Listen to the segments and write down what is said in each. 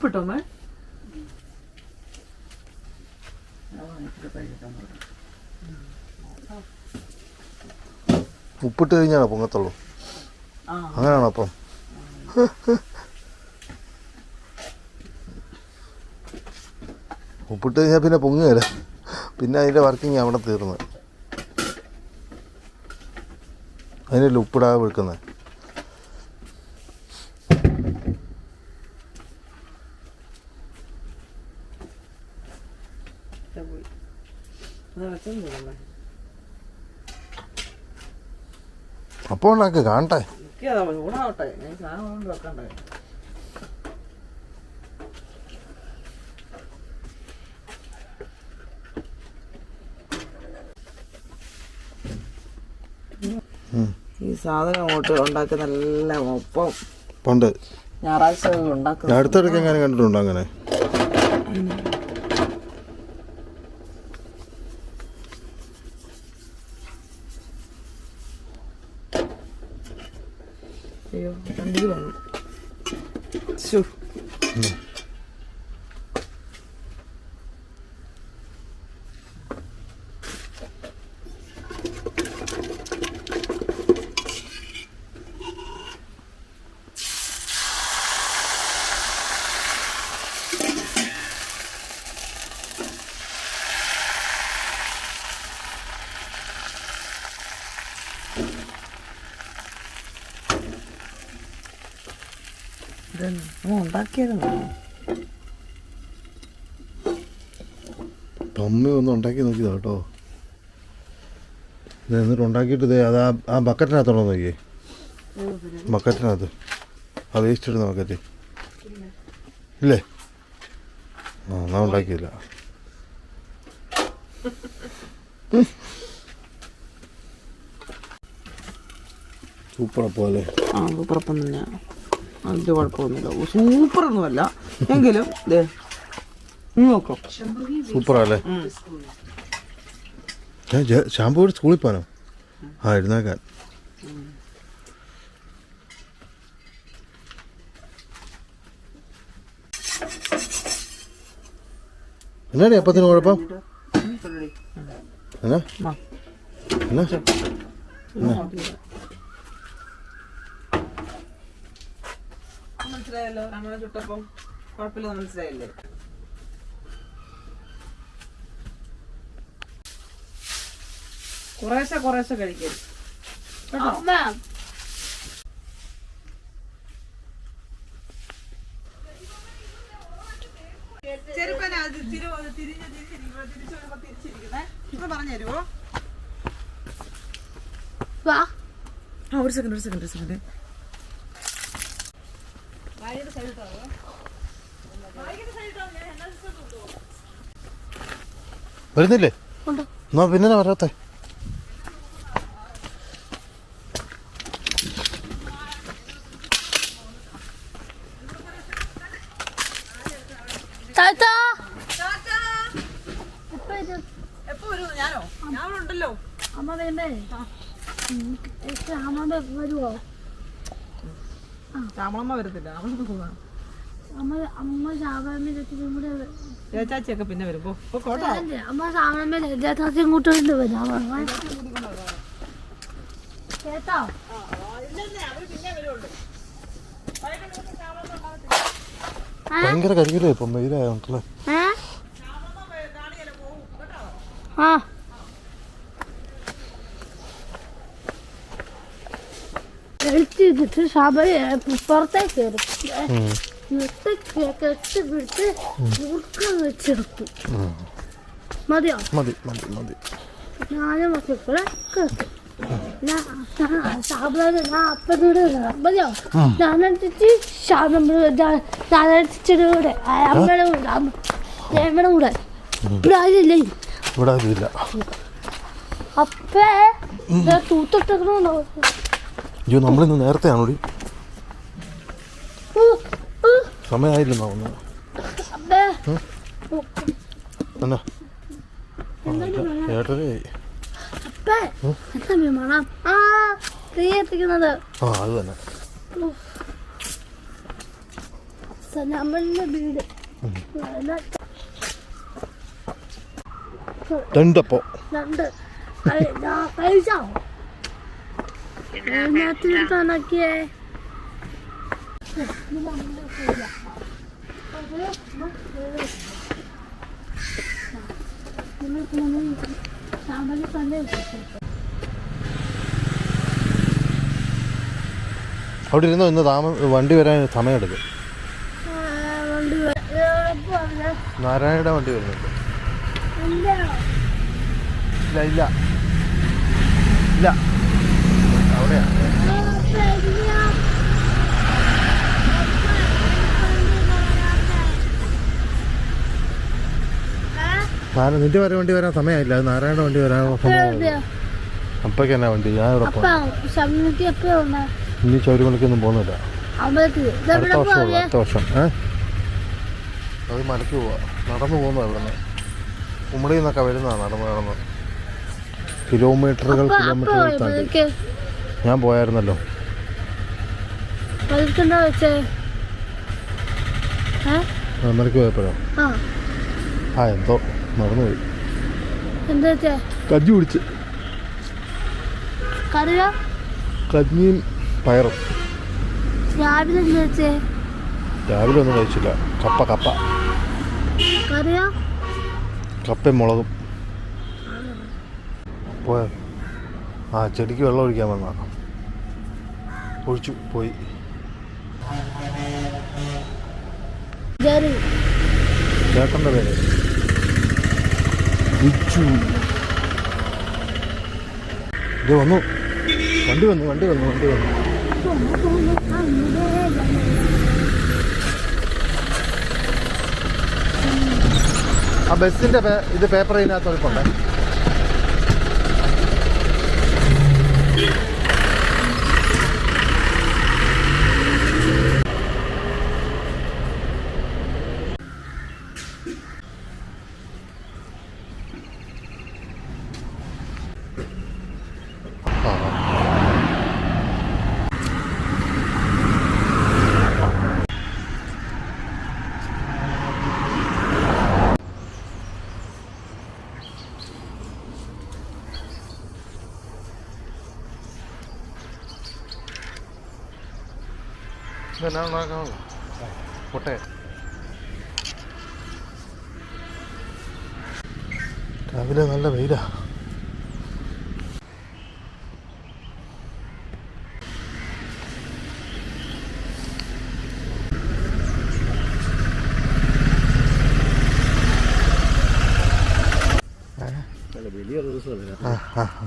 ഉപ്പിട്ടോ may ഉപ്പിട്ട് കഴിഞ്ഞാണോ പൊങ്ങത്തുള്ളൂ? അങ്ങനെയാണോ അപ്പം? ഉപ്പിട്ട് കഴിഞ്ഞാൽ പിന്നെ പൊങ്ങുകയില്ല? പിന്നെ അതിന്റെ വർക്കിംഗ് അവിടെ തീർന്ന്. അതിനല്ലേ ഉപ്പിടാതെ വെക്കുന്നത് ഇതാ പോയി. അത് വെച്ചോണ്ട് പോകണ്ടേ? അപ്പോൾ ഉണ്ടാക്കി കാണട്ടെ. ചൂടാവട്ടെ. ഞാൻ സാധനം വെക്കണ്ടേ. ഈ സാധനം അങ്ങോട്ട് ഉണ്ടാക്കി നല്ല ഒപ്പം പണ്ട്. ഞായറാഴ്ച ഞാൻ ഉണ്ടാക്കുന്ന അടുത്തിടയ്ക്ക് എങ്ങനെ കണ്ടിട്ടുണ്ടോ അങ്ങനെ? അയ്യോ രണ്ടിൽ വന്നു ശ്ശോ. ഇതെന്നാ? ഓ പമ്മ ഒന്ന് ഉണ്ടാക്കി നോക്കിയതാ കേട്ടോ. ഇത് എന്നിട്ട് ഉണ്ടാക്കിയിട്ട് ദേ അത് ആ- ആ ബക്കറ്റിനകത്തോളം നോക്കിയേ? ബക്കറ്റിനകത്ത്. ആ വേസ്റ്റ് ഇടുന്ന ബക്കറ്റ്. ഇല്ലേ? ആ എന്നാ ഉണ്ടാക്കിയില്ല. അല്ലേ ആ സൂപ്പറപ്പം തന്നെ അതിന്റെ കുഴപ്പമൊന്നുമില്ല. സൂപ്പറൊന്നുമല്ല. എങ്കിലും നോക്കോ. സൂപ്പറാ അല്ലേ ഞാൻ ഷാമ്പു സ്കൂളിൽ പോകാനോ? ആ ഇരുന്നേക്കാൻ. എന്നാടി അപ്പത്തിന് കുഴപ്പം? എന്നാ. എന്നാ? മനസ്സിലായല്ലോ? അങ്ങനെ ചുട്ടപ്പം കുഴപ്പമില്ല മനസ്സിലായില്ലേ? കുറേശ്ശെ കുറേശ്ശെ കഴിക്കും. ചെറുപ്പന അത് തിരി തിരിഞ്ഞ് തിരിച്ചു വരുമ്പോ തിരിച്ചിരിക്കുന്നേ. ഇപ്പൊ പറഞ്ഞു തരുമോ ഒരു സെക്കൻഡ് ഒരു സെക്കൻഡ് ഒരു സെക്കൻഡ് വരുന്നില്ലേ? എന്നാ പിന്നെ വരാത്ത? താത്ത! എപ്പോ വരൂ? ഞാനോ? ഞാൻ ഉണ്ടല്ലോ അമ്മ വേണ്ടേ? അമ്മ വരുവോ? ശ്യാമളമ്മ വരത്തില്ല അവൾക്ക് പോവാ അമ്മ അമ്മ സാധാരണ കൂടെ ചേച്ചാച്ചിയൊക്കെ പിന്നെ വരും. പോ പോ കോട്ടോ അമ്മ ലജ്ജാത്താത്തി ഇങ്ങോട്ട് കൊണ്ട് വരും. അമ്മ കേട്ടോ? ഭയങ്കര കരികിലേ ഇപ്പം ഏ? ആ. എടുത്തിട്ട് ശബരി പുറത്തേക്ക് കയറും ഇട്ട് കെട്ടി പിടിച്ച് മുറുക്കം വെച്ചെടുത്തു മതിയോ? മതി മതി മതി. ഞാനും മക്കളെ അപ്പനോട് മതിയോ? ഞാനെടുത്തിട്ട് ഞാനെടുത്തിട്ട് കൂടെ അമ്മയുടെ കൂടെ അമ്മ അമ്മയുടെ കൂടെ. ഇവിടെ ആരില്ലേ ഇവിടെ ആരും അപ്പേ തൂത്തിട്ടിട്ടുണ്ടോ അയ്യോ നമ്മളിന്ന് നേരത്തെ ആണോടി സമയമായില്ലെന്നാ ഒന്ന് എന്നാ ആ അത് തന്നെ. രണ്ടപ്പോ. രണ്ട്. കഴിച്ചോ? കണക്കിയേ സാമ്പത്തിക തന്നെ അവിടെ ഇരുന്നോ ഇന്ന് താമ വണ്ടി വരാൻ സമയമെടുക്കും. നാരായണയുടെ വണ്ടി വരുന്നുണ്ട്. ഇല്ല ഇല്ല. ഇല്ല. അവിടെയാ നാര നിന്റെ വരെ വണ്ടി വരാൻ സമയമില്ല അത് നാരായണ വണ്ടി വരാൻ സമയം അപ്പൊക്കെ എന്നാ വണ്ടി? ഞാൻ ഇവിടെ ഇനി ചൗരിമണിക്കൊന്നും പോകുന്നില്ല. അടുത്ത വർഷം അടുത്ത വർഷം. ഏ? അത് മലക്ക് പോവാ. നടന്നു പോകുന്നു ഇവിടുന്ന്. നിന്ന് ഉമ്മടിയിൽ നിന്നൊക്കെ വരുന്നതാണ് നടന്ന് നടന്ന്. കിലോമീറ്ററുകൾ കിലോമീറ്ററുകൾ താണ്ടി. ഞാൻ പോയായിരുന്നല്ലോ. നിനക്ക് പോയപ്പോഴോ? ആ. എന്തോ മറന്നുപോയി. കഞ്ഞി കുടിച്ച്. കഞ്ഞിയും പയറും. രാവിലെ രാവിലെ ഒന്നും കഴിച്ചില്ല. കപ്പ കപ്പ. കപ്പയും മുളകും. പോയ? ആ ചെടിക്ക് വെള്ളം ഒഴിക്കാൻ വന്നാ ഒഴിച്ചു പോയി. ചേട്ടന്റെ പേര്? ബിജു. ഇത് വന്നു. വണ്ടി വന്നു വണ്ടി വന്നു വണ്ടി വന്നു. ആ ബസ്സിന്റെ ഇത് പേപ്പർ ഇതിനകത്ത് ആ ഇതെന്നാ ഉണ്ടാക്കാമോ പൊട്ടെ. രാവിലെ നല്ല വെയിലാ. ആ ആ ആ.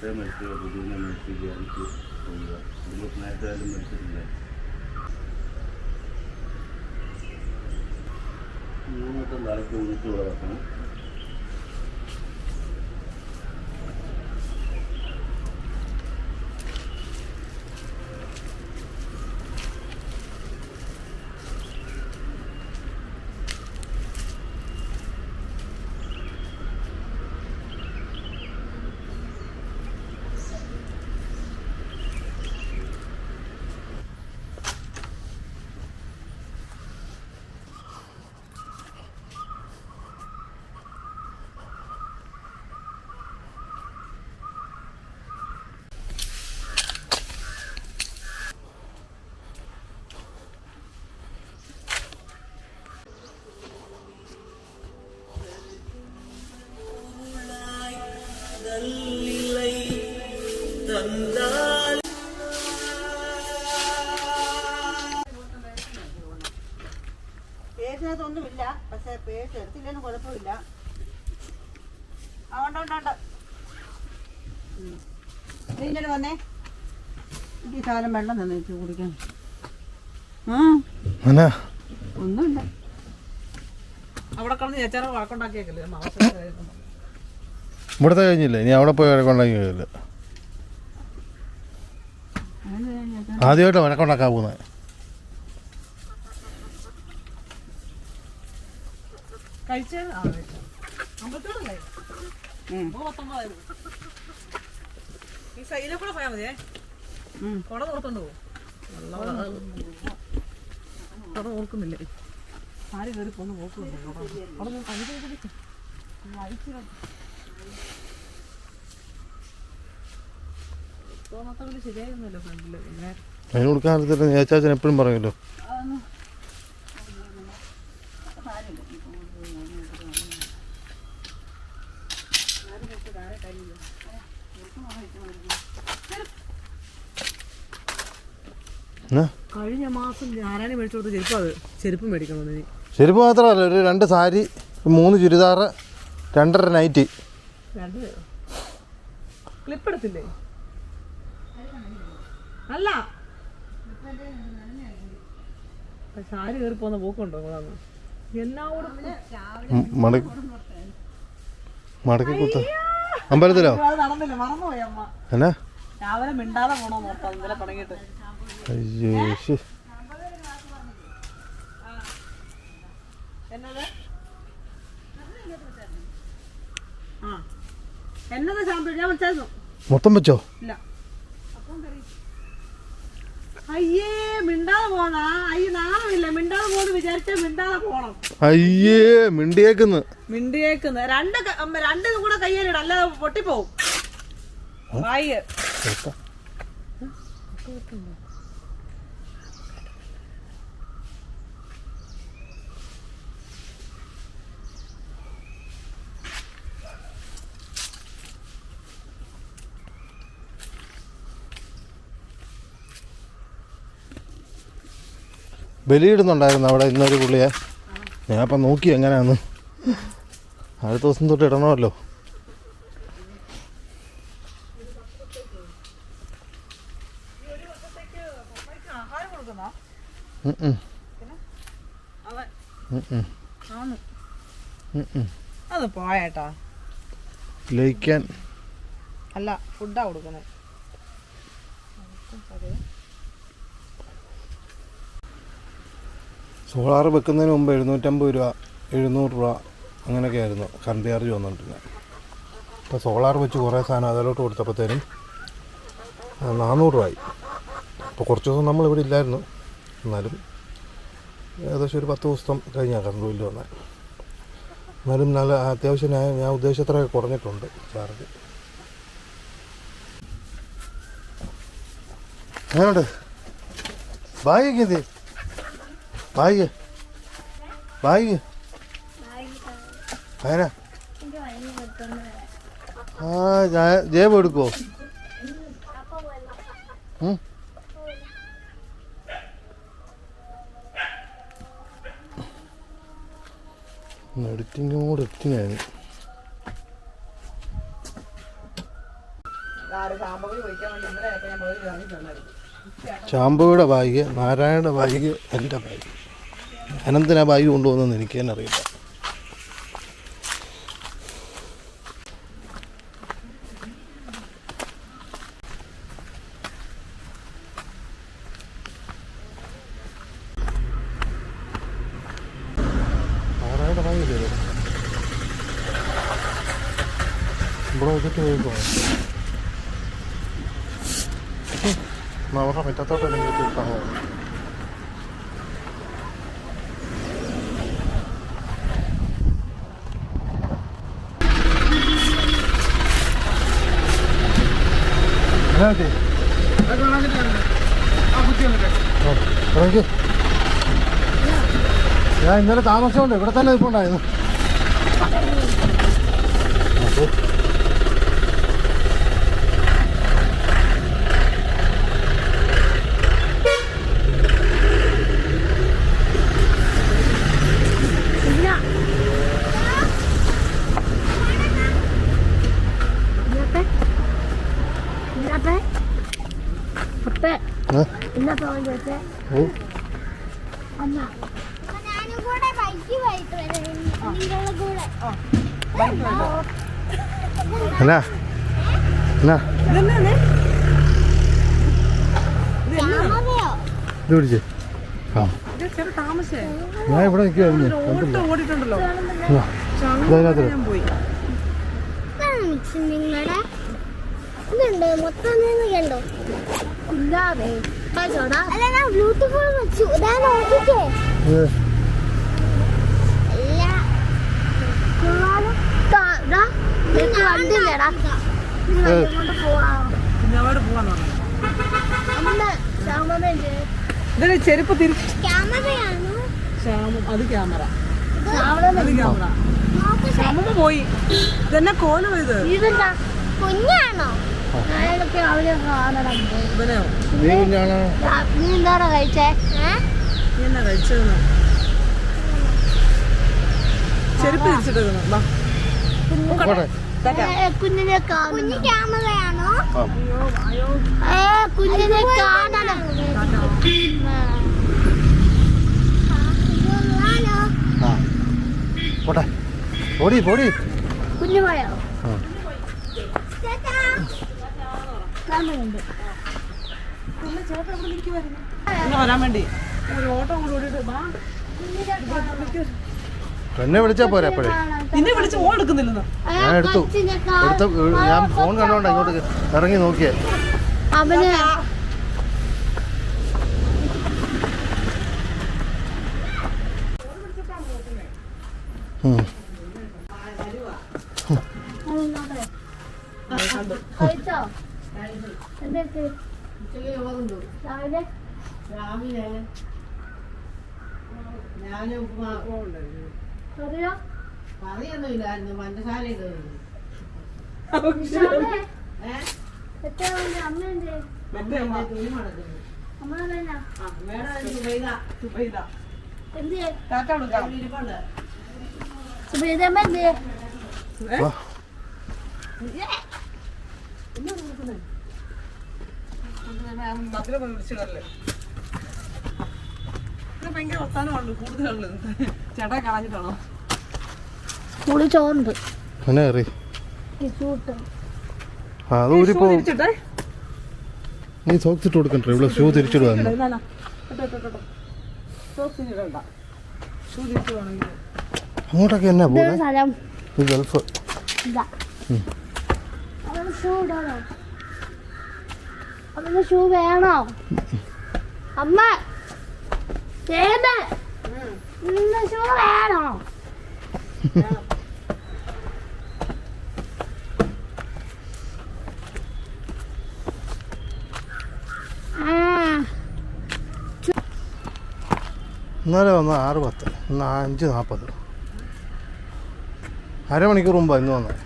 ಮೊಟ್ಟೆ ಮೆಣಸು ಪುದೀನ ಮೆಣಸಿಗೆ ಹಂಚಿ ಇವತ್ತು ನ್ಯಾಚುರಲ್ ಮೆಣಸಿನ ಇವತ್ತು ನಾಲ್ಕು ಉಳಿತು ಬರಬೇಕು എടുത്തില്ലെങ്കിലും കുഴപ്പമില്ല. ആ ഉണ്ട് ഉണ്ട് ഉണ്ട്. ഉം. നീ ഇങ്ങോട്ട് വന്നേ. എനിക്ക് ഈ സാധനം വെള്ളം തന്നെ വെച്ച് കുടിക്കാൻ. ആ. എന്നാ ഒന്നുമില്ല. അവിടെ കിടന്ന് ചേച്ചാറ് വഴക്കുണ്ടാക്കിയേക്കല്ലേ? ഇവിടുത്തെ കഴിഞ്ഞില്ലേ? ഇനി അവിടെ പോയി ആദ്യമായിട്ട് വഴക്കുണ്ടാക്കാൻ പോകുന്നത്. കഴിച്ചേ. ആ പത്തൊമ്പതായിരുന്നു. ഈ കൂടെ പോയാൽ മതിയേ. കുട കുട ഓർക്കുന്നില്ലേ ആര് കയറി പോന്ന് നോക്കുന്നുണ്ട്. അവിടെ നിന്ന് അതിന് കൊടുക്കാൻ നേച്ചാച്ചൻ എപ്പോഴും പറയുമല്ലോ. കഴിഞ്ഞ മാസം ഞാനാണ് മേടിച്ചു കൊടുത്ത ചെരുപ്പ് അത്. ചെരുപ്പ് മേടിക്കണമെന്ന് ഇനി. ചെരുപ്പ് മാത്രമല്ല ഒരു രണ്ട് സാരി മൂന്ന് ചുരിദാർ രണ്ടര നൈറ്റി. ക്ലിപ്പ് എടുത്തില്ലേ? അല്ല. സാരി കയറി പോകുന്ന പോക്കുണ്ടോ ഉം, മടക്കി കുത്ത അമ്പലത്തിലോ? അത് നടന്നില്ല മറന്നുപോയി അമ്മ. എന്നാ? രാവിലെ മിണ്ടാതെ പോണോ നോക്കാം ഇന്നലെ തുടങ്ങിയിട്ട്. അയ്യോ മൊത്തം വെച്ചോ? ഇല്ല. അയ്യേ മിണ്ടാതെ പോണാ. അയ്യ നാണമില്ല. മിണ്ടാതെ പോന്ന് വിചാരിച്ച മിണ്ടാതെ പോണം. അയ്യേ മിണ്ടിയേക്കുന്ന്. മിണ്ടിയേക്കുന്ന. രണ്ട് രണ്ടും കൂടെ കയ്യിലിട അല്ലാതെ പൊട്ടിപ്പോവും. വായി. ബലിയിടുന്നുണ്ടായിരുന്നു അവിടെ ഇന്നൊരു പുള്ളിയെ. ഞാൻ അപ്പം നോക്കി എങ്ങനെയാന്ന്. അടുത്ത ദിവസം തൊട്ട് ഇടണമല്ലോ. അത് പോയേട്ടാ. ലയിക്കാൻ. അല്ല ഫുഡാ കൊടുക്കണേ സോളാർ വെക്കുന്നതിന് മുമ്പ് എഴുന്നൂറ്റമ്പത് രൂപ എഴുന്നൂറ് രൂപ അങ്ങനെയൊക്കെ ആയിരുന്നു കറണ്ട് ചാർജ് വന്നുകൊണ്ടിരുന്നത് ഇപ്പോൾ സോളാർ വെച്ച് കുറേ സാധനം അതിലോട്ട് കൊടുത്തപ്പോഴത്തേനും നാനൂറ് നാനൂറ് ആയി അപ്പോൾ കുറച്ച് ദിവസം നമ്മളിവിടെ ഇല്ലായിരുന്നു. എന്നാലും ഏകദേശം ഒരു പത്ത് ദിവസം കഴിഞ്ഞാൽ കറണ്ട് ബില്ല് വന്നത് എന്നാലും നല്ല അത്യാവശ്യം ഞാൻ ഞാൻ ഉദ്ദേശിച്ചത്രയൊക്കെ കുറഞ്ഞിട്ടുണ്ട് ചാർജ്. എങ്ങനെയുണ്ട്? ബാഗ് എന്തി ബാഗ്. ബാഗ്. അതിനാ. ആ ജേബ് എടുക്കുമോ പോലെ. എഡിറ്റിംഗ് ആയിരുന്നു ചാമ്പയുടെ ബാഗ് നാരായണ ബാഗ് എന്റെ ബാഗ്. അനന്തനാ ബാഗ് കൊണ്ടുപോകുന്നതെന്ന് എനിക്ക് തന്നെ അറിയില്ല. ഇവിടെ വെച്ചിട്ട് പോയിക്കോ? ഇവിടെ വെച്ചിട്ട് പോയിക്കോ അവരുടെ ഞാൻ ഇന്നലെ താമസിച്ചോണ്ട് ഇവിടെ തന്നെ ഇരിപ്പുണ്ടായിരുന്നു. അപ്പൊ എന്താ പോകാൻ ചോദിച്ചേ ഓ അമ്മ ഞാനും കൂടെ ബൈക്ക് പോയിട്ട് വരാം നിങ്ങളുടെ കൂടെ എന്നാ എന്നാ? ഇത് പിടിച്ചേ. ആ. ഞാൻ ഇവിടെ ഓടിയിട്ടുണ്ടല്ലോ. ഇതിനകത്ത്. ഇതുണ്ട്? മൊത്തം നിന്ന് കണ്ടോ? ഇല്ലാതെ. ചെരുപ്പ് തിരിച്ച് അത് ക്യാമറ അത് ക്യാമറ പോയി ഇതെന്നെ കോലോ ഇത് കുഞ്ഞാണോ ഞാനൊക്കെ അവരെ നീ കുഞ്ഞാണോ നീ എന്താണോ കഴിച്ചേ നീ എന്നാ കഴിച്ചതെന്ന് ചെരുപ്പ് ഏ, കുഞ്ഞിനെ ക്യാമറയാണോ കുഞ്ഞിനെ കാണണം കുഞ്ഞു പോയോ ഇന്ന് വരാൻ വേണ്ടി. ഒരു ഓട്ടോ കൂടി ഓടിയിട്ട് വാ. എന്നെ വിളിച്ചാ പോരെ അപ്പോഴേ? നിന്നെ വിളിച്ച് ഓൺ എടുക്കുന്നില്ലെന്ന്? ഞാൻ എടുത്തു. എടുത്ത ഞാൻ ഫോൺ കണ്ടോണ്ട ഇങ്ങോട്ട് ഇറങ്ങി നോക്കിയേ. അവന് ഉം. ഞാൻ അറിയോ കറിയൊന്നും ഇല്ലായിരുന്നു പഞ്ചസാര തുണി മടക്കുന്നു അമ്മ തന്നെ ആ മേഡം സുബൈദ സുബൈദ എന്ത് ടാറ്റ കൊടുക്കാം ഇരിപ്പുണ്ട് സുബീതമ്മ എന്ത് വാ. മധുരം വിളിച്ചു കല്ല് ഇത് ഭയങ്കര വർത്താനമാണ് കൂടുതലുള്ളത്. ചേട്ടാ കളഞ്ഞിട്ടാണോ? പുളി ചോറുണ്ട്. അത് ഊരിപ്പോ നീ സോക്സ് ഇട്ട് കൊടുക്കണ്ടേ ഇവിടെ ഷൂ തിരിച്ചിടുക ഇടണ്ട ഷൂ തിരിച്ചു വേണമെങ്കിൽ. അങ്ങോട്ടൊക്കെ എന്നാ ഈ ഗൾഫ്. ഷൂ വേണോ? അമ്മ വേണോ ഇന്നലെ വന്ന ആറ് പത്ത് ഇന്ന് അഞ്ച് നാൽപ്പത് അരമണിക്കൂർ മുമ്പ് ഇന്ന് വന്നത്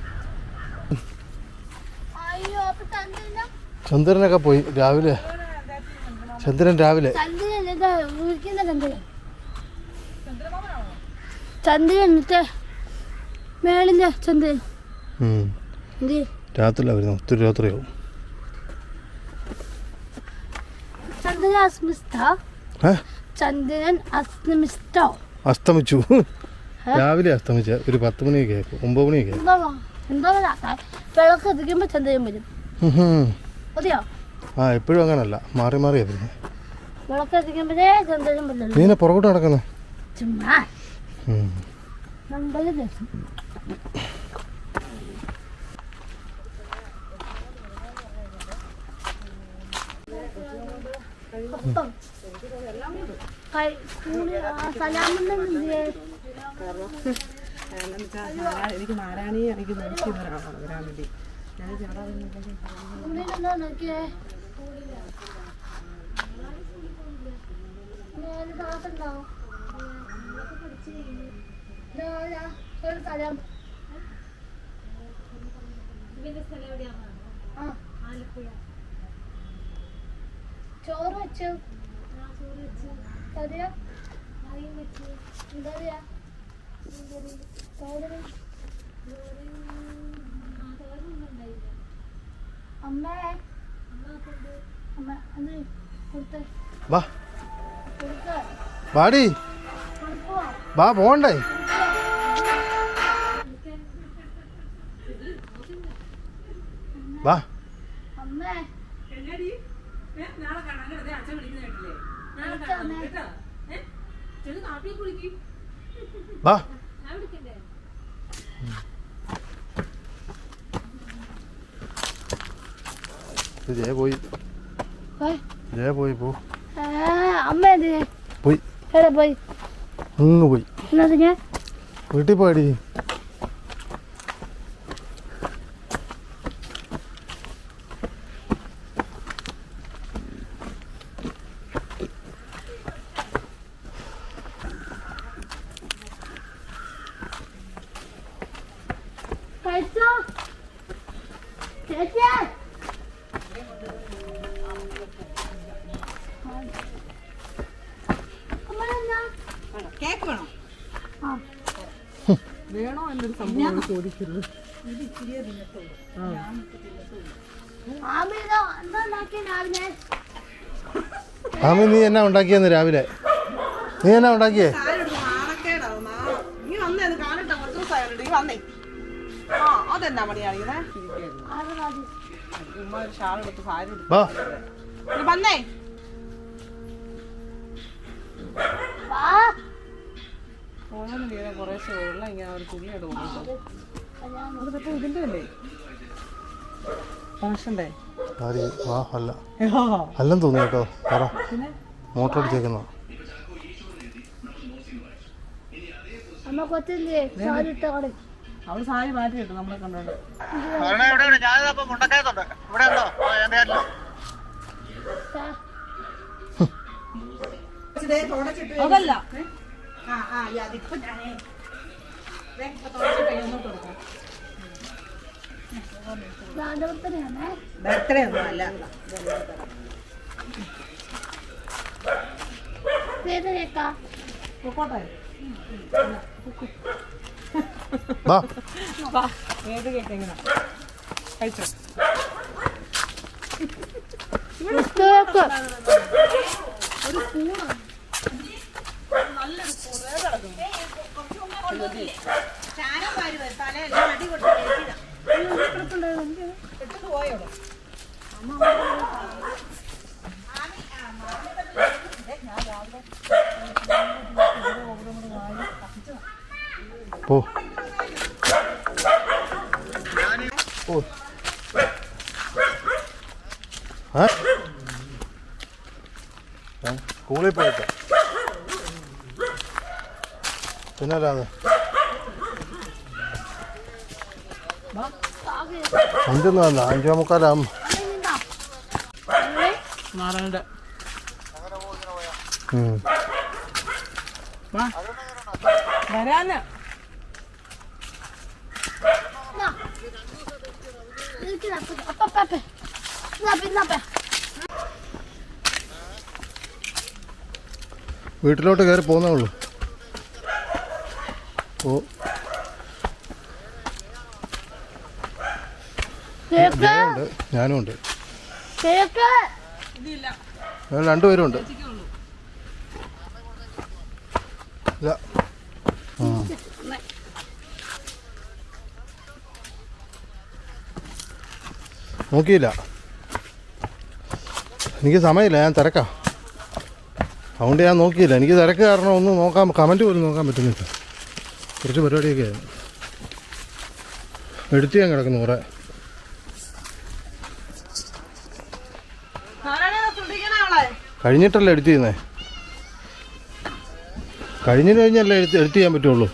ചന്ദ്രനൊക്കെ പോയി രാവിലെ. ചന്ദ്രൻ രാവിലെ ചന്ദ്രൻ എന്താ വിളിക്കുന്ന ചന്ദ്രൻ ഒത്തിരി രാത്രിയാവും. ചന്ദ്രൻ ചന്ദ്രൻ അസ്തമിച്ചു. രാവിലെ അസ്തമിച്ച. ഒരു പത്ത് മണിയൊക്കെ ഒമ്പത് മണിയൊക്കെ വിളക്ക് ചന്ദ്രൻ വരും. ആ എപ്പോഴും അങ്ങനല്ല. മാറി മാറിയാ പിന്നെ. വിളക്ക് എത്തിക്കുമ്പോഴേ ചന്ദ്രൻ നീ വരും പുറകോട്ട് നടക്കുന്നത് ചുമ്മാ. എനിക്ക് നാരായണി എനിക്ക് നോക്കി വരാണ് വരാൻ വേണ്ടി ഞാൻ ചേട്ടാ നോക്കിയേ? നേരെ ക്ലാസ് ഉണ്ടാവും ഇതാ, ഇതാ, ഒരു സ്ഥലം. ആ, ചോറ് വെച്ചു. കറിയോ? എന്താ പറയാ അമ്മേ. അമ്മ അത് കൊടുത്തേ. വാ. വാടി. വാ പോണ്ടേ വാ. വാ. ജയ പോയി. പോയി. ജയ പോയി പോ. ആ, അമ്മ പോയി. പോയി? അങ്ങ് പോയി വീട്ടിൽ പോയടി. ചോദിക്കരുത്. ആമി നീ എന്നാ ഉണ്ടാക്കിയെന്ന് രാവിലെ? നീ എന്നാ ഉണ്ടാക്കിയേ? അതെന്നാ മതി ഉമ്മ ഒരു ഷാൾ എടുത്ത് സാരി വന്നേ ഓരോന്ന് കുറേശ്ശെ വെള്ളം ഇങ്ങനെ ഒരു തുള്ളിയോട് കൊണ്ടുണ്ടോ അത് പറ്റും ഇതിന്റെ അല്ലേ. വാ അല്ല അല്ലെന്ന് തോന്നി കേട്ടോ. പറ. മോട്ടർ അടിച്ചേക്കുന്ന അവൾ സാരി മാറ്റി കിട്ടും നമ്മളെ കണ്ടോണ്ട്. അതല്ല ആ ആ അതിപ്പോ ഞാനേ ദേ, ഇപ്പൊ ആ ആ കൊടുക്കാം. ദാണ്ടവത്തനെയാണേ ബർത്ത്ഡേ ഒന്നും അല്ല ഏത് കേക്ക് എങ്ങനെ കഴിച്ചോ കേക്ക് ചാരം വാരി വരും തലയെല്ലാം പോ. പോ സ്കൂളിൽ പോയിട്ട് പിന്നെ അല്ലാതെ അഞ്ചൊന്നും അല്ല അഞ്ചേ മുക്കാലാകും. വരാന് വീട്ടിലോട്ട് കയറി പോകുന്നേ ഉള്ളൂ. ഓ. കേക്ക് ഞാനും ഉണ്ട് കേക്ക് ഇതില്ല ഞങ്ങൾ രണ്ടുപേരും ഉണ്ട് ഇല്ല. ആ. നോക്കിയില്ല. എനിക്ക് സമയമില്ല ഞാൻ തിരക്കാം. അതുകൊണ്ട് ഞാൻ നോക്കിയില്ല. എനിക്ക് തിരക്ക് കാരണം ഒന്നും നോക്കാൻ കമന്റ് പോലും നോക്കാൻ പറ്റുന്നില്ല. കുറച്ച് പരിപാടിയൊക്കെ. ആയിരുന്നു എടുത്ത് ഞാൻ കിടക്കുന്നു കുറേ. കഴിഞ്ഞിട്ടല്ലേ എഡിറ്റ് ചെയ്യുന്നേ കഴിഞ്ഞിട്ട് കഴിഞ്ഞല്ലേ എഡിറ്റ് എഡിറ്റ് ചെയ്യാൻ പറ്റുള്ളൂ.